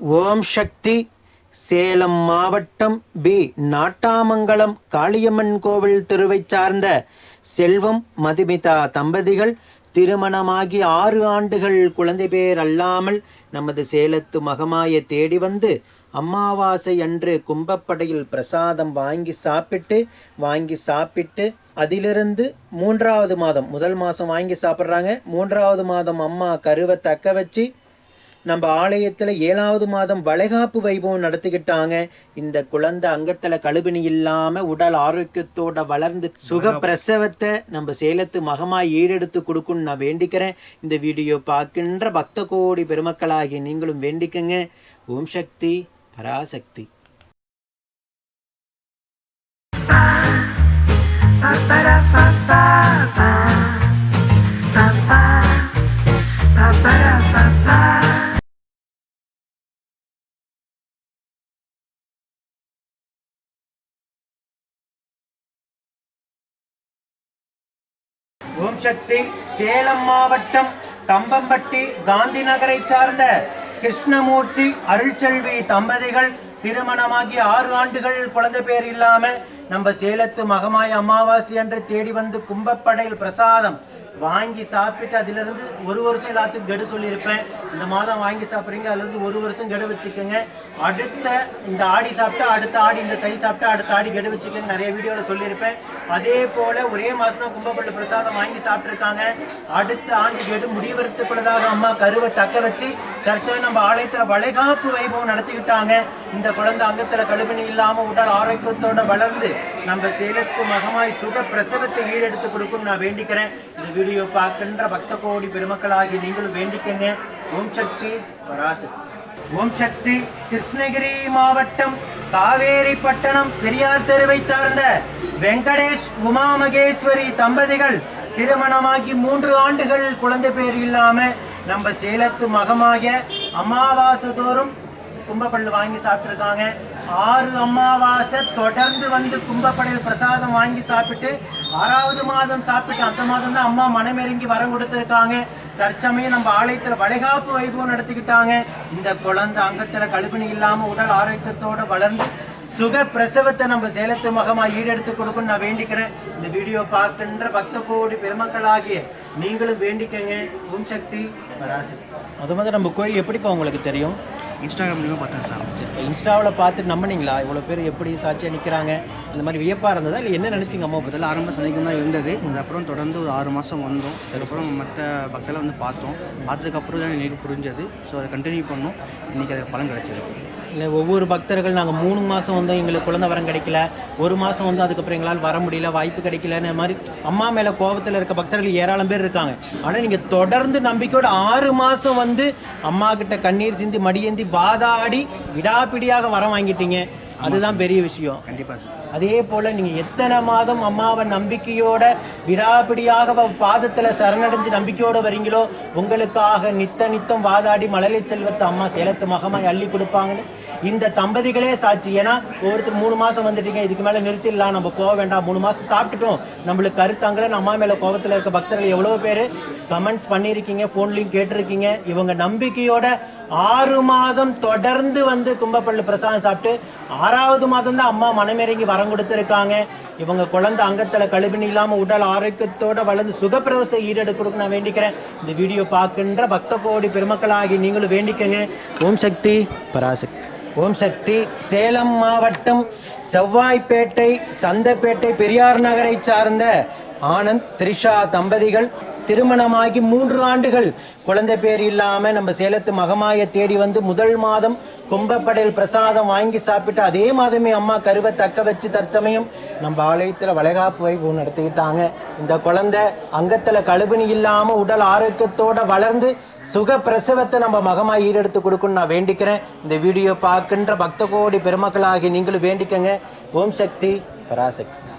ஓம் சக்தி சேலம் மாவட்டம் பி நாட்டாமங்கலம் காளியம்மன் கோவில் தெருவைச் சார்ந்த செல்வம் மதுமிதா தம்பதிகள் திருமணமாகி ஆறு ஆண்டுகள் குழந்தை பேர் அல்லாமல் நமது சேலத்து மகமாய தேடி வந்து அமாவாசை அன்று கும்பப்படையில் பிரசாதம் வாங்கி சாப்பிட்டு வாங்கி சாப்பிட்டு அதிலிருந்து மூன்றாவது மாதம் முதல் மாதம் வாங்கி சாப்பிட்றாங்க. மூன்றாவது மாதம் அம்மா கருவை தக்க வச்சு நம்ம ஆலயத்தில் ஏழாவது மாதம் வளைகாப்பு வைபவம் நடத்திக்கிட்டாங்க. இந்த குழந்தை அங்கத்தில் கழுபினி இல்லாமல் உடல் ஆரோக்கியத்தோட வளர்ந்து சுக பிரசவத்தை நம்ம சேலத்து மகமாக ஈடெடுத்து கொடுக்குன்னு நான் வேண்டிக்கிறேன். இந்த வீடியோ பார்க்கின்ற பக்த கோடி பெருமக்களாகிய நீங்களும் வேண்டிக்கங்க. ஓம் சக்தி பராசக்தி. ஓம் சக்தி சேலம் மாவட்டம் கம்பம்பட்டி காந்தி நகரை சார்ந்த கிருஷ்ணமூர்த்தி அருள்செல்வி தம்பதிகள் திருமணமாகி ஆறு ஆண்டுகள் குழந்தை பேர் இல்லாம நம்ம சேலத்து மகமாய அமாவாசை என்று தேடி வந்து கும்பப்படையில் பிரசாதம் வாங்கி சாப்பிட்டு அதிலிருந்து ஒரு வருஷம் எல்லாத்துக்கும் கெடு சொல்லியிருப்பேன். இந்த மாதம் வாங்கி சாப்பிட்றீங்க அதுலேருந்து ஒரு வருஷம் கெடு வச்சுக்கோங்க. அடுத்த இந்த ஆடி சாப்பிட்டா அடுத்த ஆடி இந்த தை சாப்பிட்டா அடுத்த ஆடி கெடு வச்சுக்கோங்க. நிறைய வீடியோவில் சொல்லியிருப்பேன். அதே போல் ஒரே மாதம் தான் கும்பப்பட்டு பிரசாதம் வாங்கி சாப்பிட்ருக்காங்க அடுத்த ஆண்டு கெடு முடிவெடுத்துக்குள்ளதாக அம்மா கருவை தக்க வச்சு தற்சமயம் நம்ம ஆலயத்தில் வளைகாப்பு வைபவம் நடத்திக்கிட்டாங்க. இந்த குழந்தை அங்கத்தில் கழுவினி இல்லாமல் உடல் ஆரோக்கியத்தோட வளர்ந்து நம்ம சேலத்து மகமாய் சுக பிரசவத்தை ஈடெடுத்து கொடுக்கும் நான் வேண்டிக்கிறேன். இந்த வீடியோ பார்க்கின்ற பக்த கோடி பெருமக்களாகி நீங்களும் வேண்டிக்கங்க. ஓம் சக்தி பராசக்தி. ஓம் சக்தி கிருஷ்ணகிரி மாவட்டம் காவேரி பட்டணம் பெரியார் தெருவை சார்ந்த வெங்கடேஷ் உமா மகேஸ்வரி தம்பதிகள் திருமணமாகி மூன்று ஆண்டுகள் குழந்தை பேர் இல்லாம நம்ம சேலத்து மகமாக அமாவாசை தோறும் கும்பப்பள்ளு வாங்கி சாப்பிட்ருக்காங்க ஆறு அமாவாசை தொடர்ந்து வந்து கும்பப்படையில் பிரசாதம் வாங்கி சாப்பிட்டு ஆறாவது மாதம் சாப்பிட்டு அந்த மாதம் தான் அம்மா மனமிறங்கி வரம் கொடுத்துருக்காங்க. தற்சமயம் நம்ம ஆலயத்தில் வளைகாப்பு வைபவம் நடத்திக்கிட்டாங்க. இந்த குழந்தை அங்கத்தில் கழுப்பிணி இல்லாமல் உடல் ஆரோக்கியத்தோடு வளர்ந்து சுக பிரசவத்தை நம்ம சேலத்து மகமா ஈடெடுத்து கொடுக்கணும்னு நான் வேண்டிக்கிறேன். இந்த வீடியோ பார்க்கின்ற பக்த கோடி பெருமக்களாகிய நீங்களும் வேண்டிக்கங்க. ஓம் சக்தி பராசக்தி அது மாதிரி நம்ம கோயில் எப்படிப்பா உங்களுக்கு தெரியும்? இன்ஸ்டாகிராம் மூலியமாக பார்த்தேன் சார். இப்போ இன்ஸ்டாவில் பார்த்து நம்பினீங்களா? இவ்வளோ பேர் எப்படி சாட்சியாக நிற்கிறாங்க அந்த மாதிரி வியப்பாக இருந்ததா? இல்லை என்ன நினச்சிங்க அம்மா முதல்ல ஆரம்ப சந்தேகம் தான் இருந்தது. அதுக்கப்புறம் தொடர்ந்து ஒரு ஆறு மாதம் வந்தோம். அதுக்கப்புறம் மற்ற பக்தர்களை வந்து பார்த்தோம். பார்த்ததுக்கப்புறம் தான் எனக்கு புரிஞ்சது. ஸோ அதை கண்டினியூ பண்ணோம். இன்றைக்கி அதுக்கு பலன் கிடச்சிருக்கு. இல்லை ஒவ்வொரு பக்தர்கள் நாங்கள் மூணு மாதம் வந்தோம் எங்களுக்கு குழந்தை வரம் கிடைக்கல. ஒரு மாதம் வந்து அதுக்கப்புறம் எங்களால் வர முடியல வாய்ப்பு கிடைக்கலன்னு மாதிரி அம்மா மேலே கோபத்தில் இருக்க பக்தர்கள் ஏராளம் பேர் இருக்காங்க. ஆனால் நீங்கள் தொடர்ந்து நம்பிக்கையோட ஆறு மாதம் வந்து அம்மா கிட்ட கண்ணீர் சிந்தி மடியேந்தி வாதாடி விடாப்பிடியாக வரம் வாங்கிட்டீங்க. அதுதான் பெரிய விஷயம். கண்டிப்பாக அதே போல் நீங்கள் எத்தனை மாதம் அம்மாவை நம்பிக்கையோட விடாப்பிடியாக அவ பாதத்தில் சரணடைஞ்சு நம்பிக்கையோட வரீங்களோ உங்களுக்காக நித்த நித்தம் வாதாடி மழலை செல்வத்தை அம்மா சேலத்து மகமாய் அள்ளி கொடுப்பாங்கன்னு. இந்த தம்பதிகளே சாட்சி. ஏன்னா ஒவ்வொருத்தர் மூணு மாதம் வந்துட்டீங்க இதுக்கு மேலே நிறுத்திடலாம் நம்ம போக வேண்டாம் மூணு மாதம் சாப்பிட்டுட்டோம். நம்மளுக்கு கருத்தாங்களே அம்மா மேலே கோபத்தில் இருக்க பக்தர்கள் எவ்வளோ பேர்? கமெண்ட்ஸ் பண்ணியிருக்கீங்க ஃபோன்லேயும் கேட்டிருக்கீங்க. இவங்க நம்பிக்கையோட ஆறு மாதம் தொடர்ந்து வந்து கும்பப்பள்ளி பிரசாதம் சாப்பிட்டு ஆறாவது மாதம் தான் அம்மா மனமிறங்கி வரம் கொடுத்துருக்காங்க. இவங்க குழந்தை அங்கத்தில் கழுவினி இல்லாமல் உடல் ஆரோக்கியத்தோட வளர்ந்து சுகப்பிரவச ஈடெடுக்கிறதுக்கு நான் வேண்டிக்கிறேன். இந்த வீடியோ பார்க்கின்ற பக்த கோடி பெருமக்களாகி நீங்களும் வேண்டிக்கங்க. ஓம் சக்தி பராசக்தி. ஓம் சக்தி சேலம் மாவட்டம் செவ்வாய்ப்பேட்டை சந்தப்பேட்டை பெரியார் நகரை சார்ந்த ஆனந்த் த்ரிஷா தம்பதிகள் திருமணமாகி மூன்று ஆண்டுகள். குழந்தை பேர் இல்லாமல் நம்ம சேலத்து மகமாயை தேடி வந்து முதல் மாதம் கும்பப்படையில் பிரசாதம் வாங்கி சாப்பிட்டு அதே மாதமே அம்மா கருவை தக்க வச்சு தற்சமயம் நம்ம ஆலயத்தில் வளைகாப்பு வைப்பு நடத்திக்கிட்டாங்க. இந்த குழந்தை அங்கத்தில் கழுபினி இல்லாமல் உடல் ஆரோக்கியத்தோட வளர்ந்து சுக பிரசவத்தை நம்ம மகமாக ஈடெடுத்து கொடுக்கணும்னு நான் வேண்டிக்கிறேன். இந்த வீடியோ பார்க்கின்ற பக்த கோடி பெருமக்களாகி நீங்களும் வேண்டிக்கங்க. ஓம் சக்தி பராசக்தி.